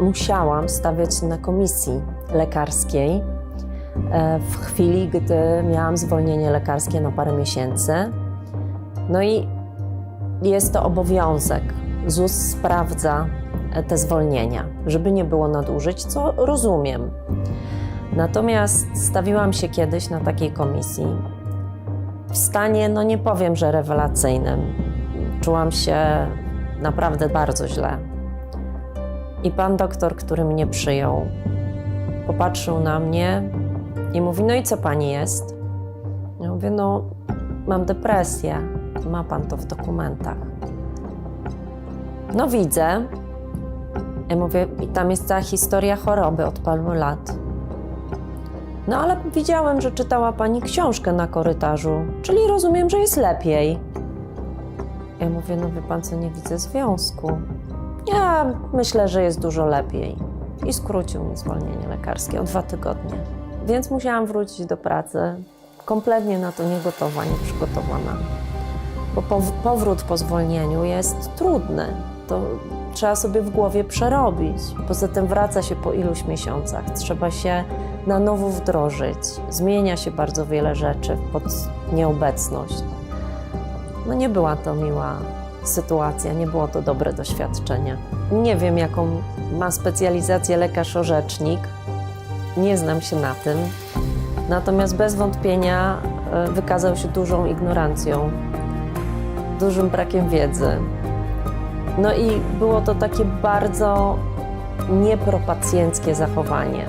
musiałam stawiać na komisji lekarskiej e, w chwili, gdy miałam zwolnienie lekarskie na parę miesięcy. No i jest to obowiązek. ZUS sprawdza e, te zwolnienia, żeby nie było nadużyć, co rozumiem. Natomiast stawiłam się kiedyś na takiej komisji w stanie, no nie powiem, że rewelacyjnym. Czułam się naprawdę bardzo źle. I pan doktor, który mnie przyjął, popatrzył na mnie i mówi: No i co pani jest? Ja mówię: No, mam depresję. Ma pan to w dokumentach. No, widzę. Ja mówię: I tam jest cała historia choroby od paru lat. No, ale widziałem, że czytała pani książkę na korytarzu, czyli rozumiem, że jest lepiej. Ja mówię: No, wie pan co, nie widzę związku. Ja myślę, że jest dużo lepiej. I skrócił mi zwolnienie lekarskie o dwa tygodnie. Więc musiałam wrócić do pracy, kompletnie na to niegotowa, nieprzygotowana. Bo pow- powrót po zwolnieniu jest trudny. To trzeba sobie w głowie przerobić. Poza tym wraca się po iluś miesiącach. Trzeba się na nowo wdrożyć. Zmienia się bardzo wiele rzeczy pod nieobecność. No nie była to miła sytuacja, nie było to dobre doświadczenie. Nie wiem, jaką ma specjalizację lekarz-orzecznik, nie znam się na tym, natomiast bez wątpienia e, wykazał się dużą ignorancją, dużym brakiem wiedzy. No i było to takie bardzo niepropacjenckie zachowanie.